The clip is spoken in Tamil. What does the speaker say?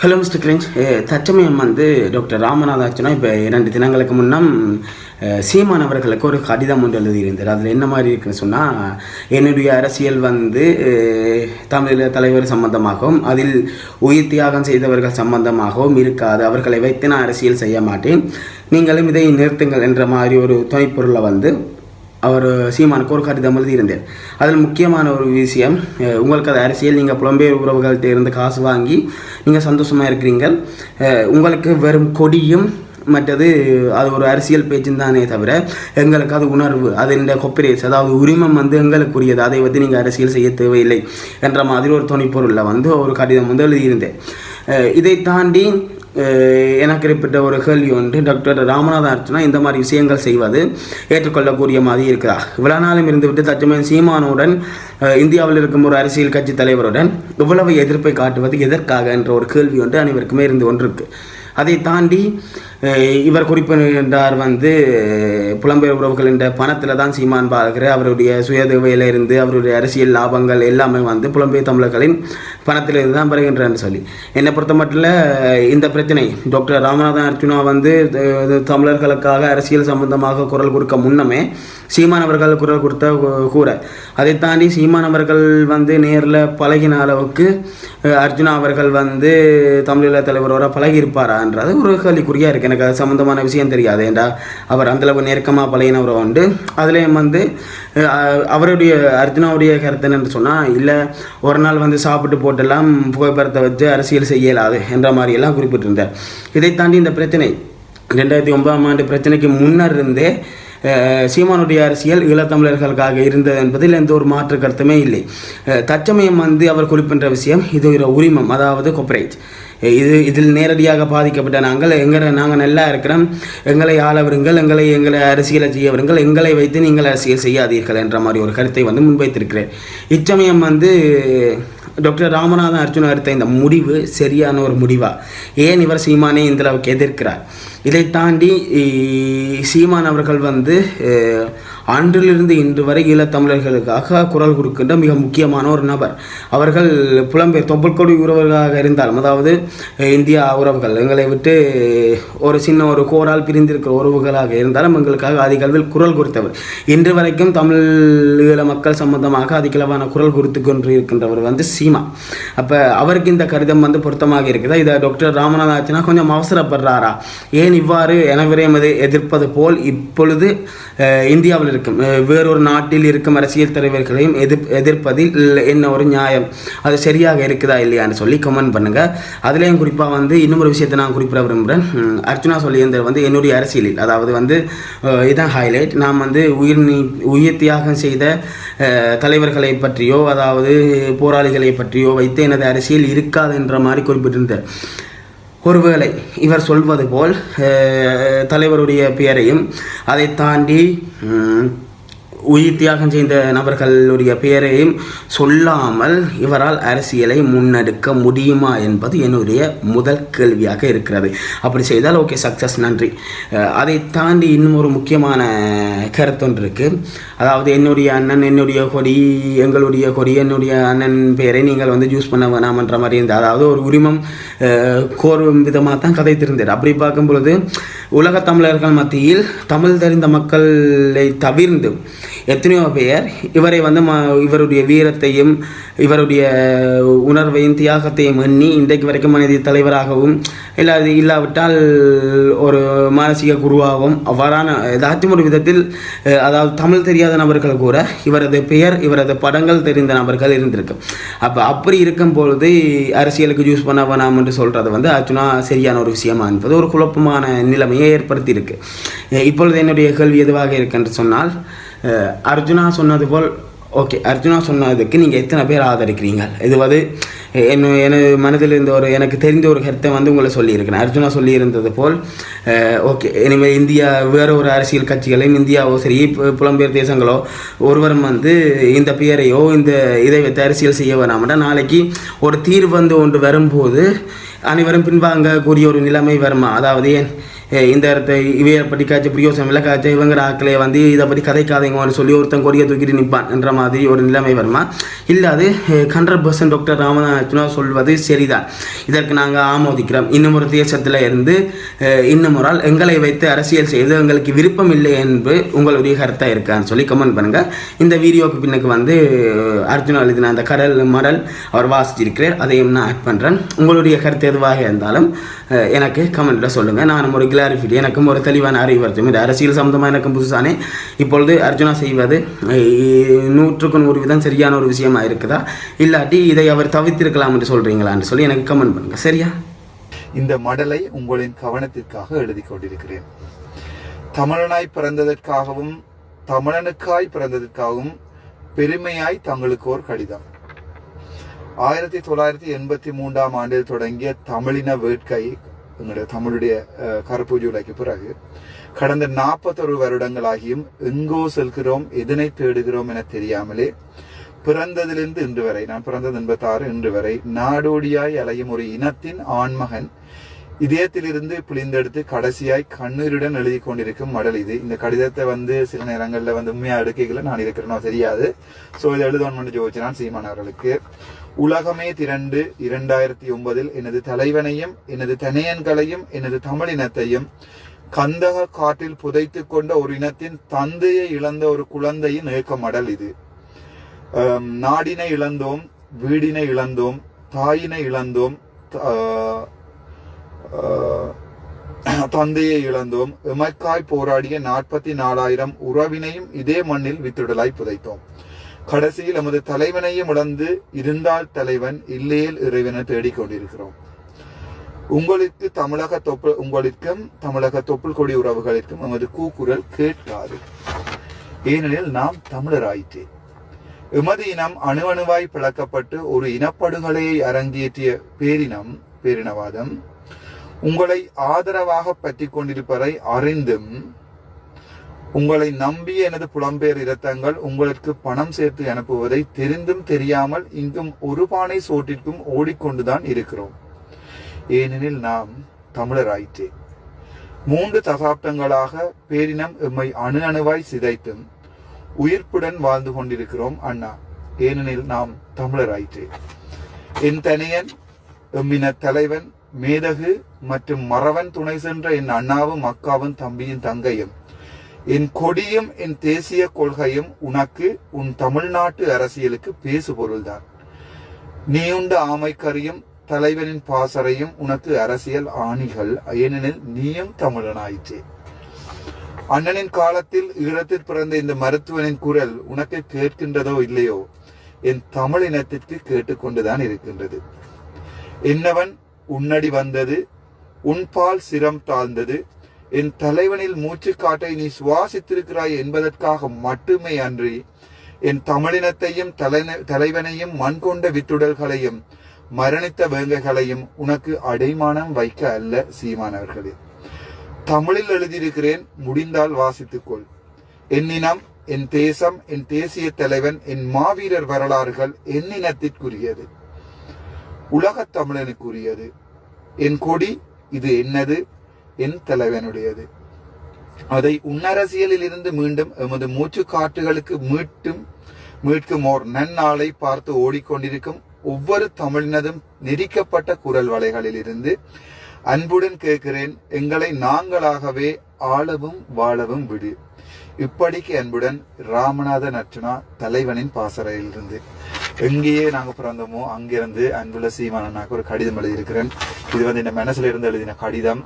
ஹலோ மிஸ்டர் கிரிஞ்ச் தச்சமயம் வந்து டாக்டர் ராமநாதாச்சனா இப்போ இரண்டு தினங்களுக்கு முன்னம் சீமான் அவர்களுக்கு ஒரு கடிதம் ஒன்று எழுதியிருந்தார். அதில் என்ன மாதிரி இருக்குன்னு சொன்னால் என்னுடைய அரசியல் வந்து தமிழக தலைவர் சம்பந்தமாகவும் அதில் உயிர் தியாகம் செய்தவர்கள் சம்பந்தமாகவும் இருக்காது. அவர்களை வைத்து நான் அரசியல் செய்ய மாட்டேன். நீங்களும் இதை நிறுத்துங்கள் என்ற மாதிரி ஒரு துணைப்பொருளை வந்து அவர் சீமானுக்கு ஒரு கடிதம் எழுதியிருந்தேன் அதில் முக்கியமான ஒரு விஷயம் உங்களுக்கு அது அரசியல் நீங்கள் புலம்பெயர் உறவுகள்கிட்ட இருந்து காசு வாங்கி நீங்கள் சந்தோஷமாக இருக்கிறீங்க உங்களுக்கு வெறும் கொடியும் மற்றது அது ஒரு அரசியல் பேச்சுன்னு தானே தவிர எங்களுக்கு அது உணர்வு அது இந்த கொப்பரேஸ் அதாவது உரிமம் வந்து எங்களுக்குரியது. அதை வந்து நீங்கள் அரசியல் செய்ய தேவையில்லை என்ற மாதிரி ஒரு துணைப்பொருளில் வந்து ஒரு கடிதம் வந்து எழுதியிருந்தேன். இதை தாண்டி என எனக்கு ஒரு கேள்வி ஒன்று டாக்டர் ராமநாதன் அர்ச்சனா இந்த மாதிரி விஷயங்கள் செய்வது ஏற்றுக்கொள்ளக்கூடிய மாதிரி இருக்கிறா இவ்வளவு நாளும் இருந்துவிட்டு தச்சமயம் சீமானுடன் இந்தியாவில் இருக்கும் ஒரு அரசியல் கட்சி தலைவருடன் இவ்வளவு எதிர்ப்பை காட்டுவது எதற்காக என்ற ஒரு கேள்வி ஒன்று அனைவருக்குமே இருந்து கொண்டிருக்கு. அதை தாண்டி இவர் குறிப்பிட்டார் வந்து புலம்பெயர் உறவுகள் என்ற பணத்தில் தான் சீமான் பார்க்கிற அவருடைய சுயதேவையிலிருந்து அவருடைய அரசியல் லாபங்கள் எல்லாமே வந்து புலம்பெயர் தமிழர்களின் பணத்திலிருந்து தான் வருகின்றன்னு சொல்லி. என்னை பொறுத்த மட்டும் இந்த பிரச்சனை டாக்டர் ராமநாதன் அர்ஜுனா வந்து தமிழர்களுக்காக அரசியல் சம்பந்தமாக குரல் கொடுக்க முன்னமே சீமான் அவர்கள் குரல் கொடுத்த கூற. அதை தாண்டி சீமான் அவர்கள் வந்து நேரில் பழகின அளவுக்கு அர்ஜுனா அவர்கள் வந்து தமிழீழ தலைவரோட பழகி இருப்பாரான்றது ஒரு கேள்விக்குறியாக இருக்கு. எனக்கு அது சம்மந்தமான விஷயம் தெரியாது ஏண்டா அவர் அந்தளவு நெருக்கமாக பழையினவரை உண்டு. அதுலேயும் வந்து அவருடைய அர்ஜுனாவுடைய கருத்து என்று சொன்னால் இல்லை ஒரு நாள் வந்து சாப்பிட்டு போட்டெல்லாம் புகைப்படத்தை வச்சு அரசியல் செய்ய இயலாது என்ற மாதிரியெல்லாம் குறிப்பிட்டிருந்தார். இதை தாண்டி இந்த பிரச்சனை ரெண்டாயிரத்தி ஒன்பதாம் ஆண்டு பிரச்சனைக்கு முன்னர் இருந்தே சீமானுடைய அரசியல் ஈழத்தமிழர்களுக்காக இருந்தது என்பதில் எந்த ஒரு மாற்று கருத்துமே இல்லை. தச்சமயம் தற்சமயம் வந்து அவர் குறிப்பிட்ட விஷயம் இது ஒரு உரிமம் அதாவது கொப்பரேட் இது இதில் நேரடியாக பாதிக்கப்பட்ட நாங்கள் எங்களை நாங்கள் நல்லா இருக்கிறோம் எங்களை ஆள விருங்கள் எங்களை எங்களை அரசியலை செய்ய விருங்கள் எங்களை வைத்து நீங்கள் அரசியல் செய்யாதீர்கள் என்ற மாதிரி ஒரு கருத்தை வந்து முன்வைத்திருக்கிறேன். இச்சமயம் வந்து டாக்டர் ராமநாதன் அர்ஜுனா எடுத்த இந்த முடிவு சரியான ஒரு முடிவா? ஏன் இவர் சீமானே இந்த அளவுக்கு எதிர்க்கிறார்? இதை தாண்டி சீமான் அவர்கள் வந்து அன்றிலிருந்து இன்று வரை ஈழத்தமிழர்களுக்காக குரல் கொடுக்கின்ற மிக முக்கியமான ஒரு நபர். அவர்கள் புலம்பெயர் தொப்புள்கொடி உறவுகளாக இருந்தாலும் அதாவது இந்தியா உறவுகள் எங்களை விட்டு ஒரு சின்ன ஒரு கோரால் பிரிந்திருக்கிற உறவுகளாக இருந்தாலும் எங்களுக்காக அதிகளவில் குரல் கொடுத்தவர். இன்று வரைக்கும் தமிழ் ஈழ மக்கள் சம்பந்தமாக அதிகளவான குரல் கொடுத்து கொண்டு இருக்கின்றவர் வந்து சீமா. அப்போ அவருக்கு இந்த கடிதம் வந்து பொருத்தமாக இருக்குதா. இதை டாக்டர் ராமநாதாச்சனா கொஞ்சம் அவசரப்படுறாரா? ஏன் இவ்வாறு என எதி- எதிர்ப்பது போல் இப்பொழுது இந்தியாவில் இருக்கும். வேறொரு நாட்டில் இருக்கும் அரசியல் தலைவர்களையும் எதிர் எதிர்ப்பதில் என்ன ஒரு நியாயம்? அது சரியாக இருக்குதா இல்லையான்னு சொல்லி கமெண்ட் பண்ணுங்க. அதுலேயும் குறிப்பாக வந்து இன்னொரு விஷயத்தை நான் குறிப்பிட விரும்புகிறேன் அர்ச்சனா அர்ச்சுனா சொல்லியிருந்தது வந்து என்னுடைய அரசியலில். அதாவது வந்து இதான் ஹைலைட் நாம் வந்து உயிர் நீ உயிர் தியாகம் செய்த தலைவர்களை பற்றியோ அதாவது போராளிகளை பற்றியோ வைத்து எனது அரசியல் இருக்காது என்ற மாதிரி குறிப்பிட்டிருந்தேன் ஒருவேளை இவர் சொல்வது போல் தலைவருடைய பெயரையும் அதை தாண்டி உயிர் தியாகம் செய்த நபர்களுடைய பெயரையும் சொல்லாமல் இவரால் அரசியலை முன்னெடுக்க முடியுமா என்பது என்னுடைய முதல் கேள்வியாக இருக்கிறது. அப்படி செய்தால் ஓகே சக்ஸஸ் நன்றி. அதை தாண்டி இன்னும் ஒரு முக்கியமான கருத்தொன்று இருக்குது அதாவது என்னுடைய அண்ணன் என்னுடைய கொடி எங்களுடைய கொடி என்னுடைய அண்ணன் பெயரை நீங்கள் வந்து யூஸ் பண்ண வேணாம்ன்ற மாதிரி இருந்தது. அதாவது ஒரு உரிமம் கோரும் விதமாக தான் கதைத்திருந்தார் அப்படி பார்க்கும் பொழுது உலக தமிழர்கள் மத்தியில் தமிழ் தெரிந்த மக்களை தவிர்ந்து எத்தனையோ பேர் இவரை வந்து ம இவருடைய வீரத்தையும் இவருடைய உணர்வையும் தியாகத்தையும் எண்ணி இன்றைக்கு வரைக்கும் மனித தலைவராகவும் இல்லை அது இல்லாவிட்டால் ஒரு மானசீக குருவாகவும் அவ்வாறான ஏதாச்சும் ஒரு விதத்தில் அதாவது தமிழ் தெரியாத நபர்கள் கூட இவரது பெயர் இவரது படங்கள் தெரிந்த நபர்கள் இருந்திருக்கு. அப்போ அப்படி இருக்கும் பொழுது அரசியலுக்கு யூஸ் பண்ண வேணாம் என்று சொல்கிறது வந்து ஆக்சுவலாக சரியான ஒரு விஷயமா என்பது ஒரு குழப்பமான நிலைமையை ஏற்படுத்தியிருக்கு. இப்பொழுது என்னுடைய கேள்வி எதுவாக இருக்கு என்று சொன்னால் அர்ஜுனா சொன்னது போல் ஓகே அர்ஜுனா சொன்னதுக்கு நீங்கள் எத்தனை பேர் ஆதரிக்கிறீங்க? இது வந்து என்ன எனது மனதில் இருந்த ஒரு எனக்கு தெரிந்த ஒரு கருத்தை வந்து உங்களை சொல்லியிருக்கிறேன். அர்ஜுனா சொல்லியிருந்தது போல் ஓகே இனிமேல் இந்தியா வேறு ஒரு அரசியல் கட்சிகளையும் இந்தியாவோ சரி புலம்பெயர் தேசங்களோ ஒருவரும் வந்து இந்த பெயரையோ இந்த இதை வைத்து அரசியல் செய்ய வேணாமட்டா நாளைக்கு ஒரு தீர்வு வந்து ஒன்று வரும்போது அனைவரும் பின்வாங்கக்கூடிய ஒரு நிலைமை வருமா? அதாவது ஏன் இந்த இடத்த இவையை பற்றி காய்ச்ச பிரியோசனம் இல்லை காய்ச்ச இவங்கிற ஆக்களை வந்து இதை பற்றி கதைக்காதீங்கன்னு சொல்லி ஒருத்தன் கொடியை தூக்கிட்டு நிற்பான் என்ற மாதிரி ஒரு நிலைமை வருமா? இல்லை அது ஹண்ட்ரட் பர்சன்ட் டாக்டர் ராமநாதனா சொல்வது சரிதான். இதற்கு நாங்கள் ஆமோதிக்கிறோம். இன்னும் ஒரு தேசத்தில் இருந்து இன்னும் ஒரு ஆள் எங்களை வைத்து அரசியல் செய்து எங்களுக்கு விருப்பம் இல்லை என்று உங்களுடைய கருத்தாக இருக்கான்னு சொல்லி கமெண்ட் பண்ணுங்கள் இந்த வீடியோக்கு பின்னுக்கு வந்து அர்ஜுனா எழுதின அந்த கடல் மடல் அவர் வாசிச்சிருக்கிறார். அதையும் நான் ஆட் பண்ணுறேன் உங்களுடைய கருத்து எதுவாக இருந்தாலும் எனக்கு கமெண்ட்டில் சொல்லுங்கள் நான் ஒரு கிளாரிஃபிடி எனக்கும் ஒரு தெளிவான அறிவு வருத்தம். இது அரசியல் சம்மந்தமாக எனக்கும் புதுசானே. இப்பொழுது அர்ஜுனா செய்வது நூற்றுக்கு நூறு விதம் சரியான ஒரு விஷயமா இருக்குதா? இல்லாட்டி இதை அவர் தவிர்த்திருக்கலாம் என்று சொல்கிறீங்களான்னு சொல்லி எனக்கு கமெண்ட் பண்ணுங்கள் சரியா? இந்த மடலை உங்களின் கவனத்திற்காக எழுதி கொண்டிருக்கிறேன். தமிழனாய் பிறந்ததற்காகவும் தமிழனுக்காய் பிறந்ததற்காகவும் பெருமையாய் தங்களுக்கு ஒரு கடிதம். ஆயிரத்தி தொள்ளாயிரத்தி எண்பத்தி மூன்றாம் ஆண்டில் தொடங்கிய தமிழின வேட்கை எங்களுடைய தமிழுடைய கருப்பு ஜூலைக்கு பிறகு கடந்த நாற்பத்தொரு வருடங்களாகியும் எங்கோ செல்கிறோம் எதனை தேடுகிறோம் என தெரியாமலே பிறந்ததிலிருந்து இன்று வரை நான் பிறந்தது எண்பத்தாறு இன்று வரை நாடோடியாய் அலையும் ஒரு இனத்தின் ஆண்மகன் இதயத்திலிருந்து பிழிந்தெடுத்து கடைசியாய் கண்ணீருடன் எழுதி கொண்டிருக்கும் மடல் இது இந்த கடிதத்தை வந்து சில நேரங்களில் வந்து உண்மையா எடுக்கைகளை நான் இருக்கிறேனோ தெரியாது ஸோ இதை எழுதணும்னு ஜோதிச்சான் சீமான் அவர்களுக்கு உலகமே திரண்டு இரண்டாயிரத்தி ஒன்பதில் எனது தலைவனையும் எனது தனையன்களையும் எனது தமிழினத்தையும் கந்தக காட்டில் புதைத்து கொண்ட ஒரு இனத்தின் தந்தையை இழந்த ஒரு குழந்தையின் ஏக்கமடல் இது. நாடினை இழந்தோம் வீடினை இழந்தோம் தாயினை இழந்தோம் த- தந்தையை இழந்தோம் எமக்காய் போராடிய நாற்பத்தி நாலாயிரம் உறவினையும் இதே மண்ணில் வித்துடலாய் புதைத்தோம். கடைசியில் எமது தலைவனையும் இழந்து இருந்தால் தலைவன் இல்லையேல் இறைவனை தேடிக் கொண்டிருக்கிறோம் உங்களுக்கு தமிழக தொப்பு உங்களுக்கும் தமிழக தொப்புள் கொடி உறவுகளுக்கும் எமது கூக்குரல் கேட்காது. ஏனெனில் நாம் தமிழராயிற்றே. எமது இனம் அணு அணுவாய் பிளக்கப்பட்டு ஒரு இனப்படுகொலையை அரங்கேற்றிய பேரினம் பேரினவாதம் உங்களை ஆதரவாக பற்றி கொண்டிருப்பதை அறிந்தும் உங்களை நம்பிய எனது புலம்பெயர் இரத்தங்கள் உங்களுக்கு பணம் சேர்த்து அனுப்புவதை தெரிந்தும் தெரியாமல் இங்கும் ஒரு பானை சோட்டிற்கும் ஓடிக்கொண்டுதான் இருக்கிறோம். ஏனெனில் நாம் தமிழராயிற்றே. மூன்று தசாப்தங்களாக பேரினம் எம்மை அணு அணுவாய் சிதைத்தும் உயிர்ப்புடன் வாழ்ந்து கொண்டிருக்கிறோம் அண்ணா. ஏனெனில் நாம் தமிழராயிற்றே. என் தனியன் எம்மின தலைவன் மேதகு மற்றும் மறவன் துணை சென்ற என் அண்ணாவும் அக்காவும் தம்பியின் தங்கையும் என் கொடியும் என் தேசிய கொள்கையும் உனக்கு உன் தமிழ்நாட்டு அரசியலுக்கு பேசு பொருள்தான் நீ உண்ட ஆமைக்கரியும் தலைவனின் பாசறையும் உனக்கு அரசியல் ஆணிகள். ஏனெனில் நீயும் தமிழனாயிற்றே. அண்ணனின் காலத்தில் ஈழத்தில் பிறந்த இந்த மருத்துவனின் குரல் உனக்கு கேட்கின்றதோ இல்லையோ? என் தமிழ் இனத்திற்கு கேட்டுக்கொண்டுதான் இருக்கின்றது. என்னவன் உன்னடி வந்தது உன்பால் சிரம் தாழ்ந்தது என் தலைவனில் மூச்சுக்காட்டை நீ சுவாசித்திருக்கிறாய் என்பதற்காக மட்டுமே அன்றி என் தமிழினத்தையும் தலைவனையும் மண் கொண்ட வித்துடல்களையும் மரணித்த வேங்கைகளையும் உனக்கு அடைமானம் வைக்க அல்ல சீமானவர்களே. தமிழில் எழுதியிருக்கிறேன் முடிந்தால் வாசித்துக்கொள். என்னினம் என் தேசம் என் தேசிய தலைவன் என் மாவீரர் வரலாறுகள் என்னினத்திற்குரியது உலகத் தமிழனுக்குரியது. என் கொடி இது என்னது? என் தலைவனுடையது. அதை உன்னரசியலில் இருந்து மீண்டும் எமது மூச்சு காட்டுகளுக்கு மீட்டும் மீட்கும் ஓர் நன்னாளை பார்த்து ஓடிக்கொண்டிருக்கும் ஒவ்வொரு தமிழினதும் நெரிக்கப்பட்ட குரல் வலைகளில் இருந்து அன்புடன் கேட்கிறேன் எங்களை நாங்களாகவே ஆளவும் வாழவும் விடு. இப்படிக்கு அன்புடன் ராமநாதன் அர்ச்சனா தலைவனின் பாசறையில் இருந்து எங்கேயே நாங்க பிறந்தோமோ அங்கிருந்து அன்புள்ள சீமானனாக்கு ஒரு கடிதம் எழுதியிருக்கிறேன். இது வந்து என் மனசுல இருந்து எழுதின கடிதம்.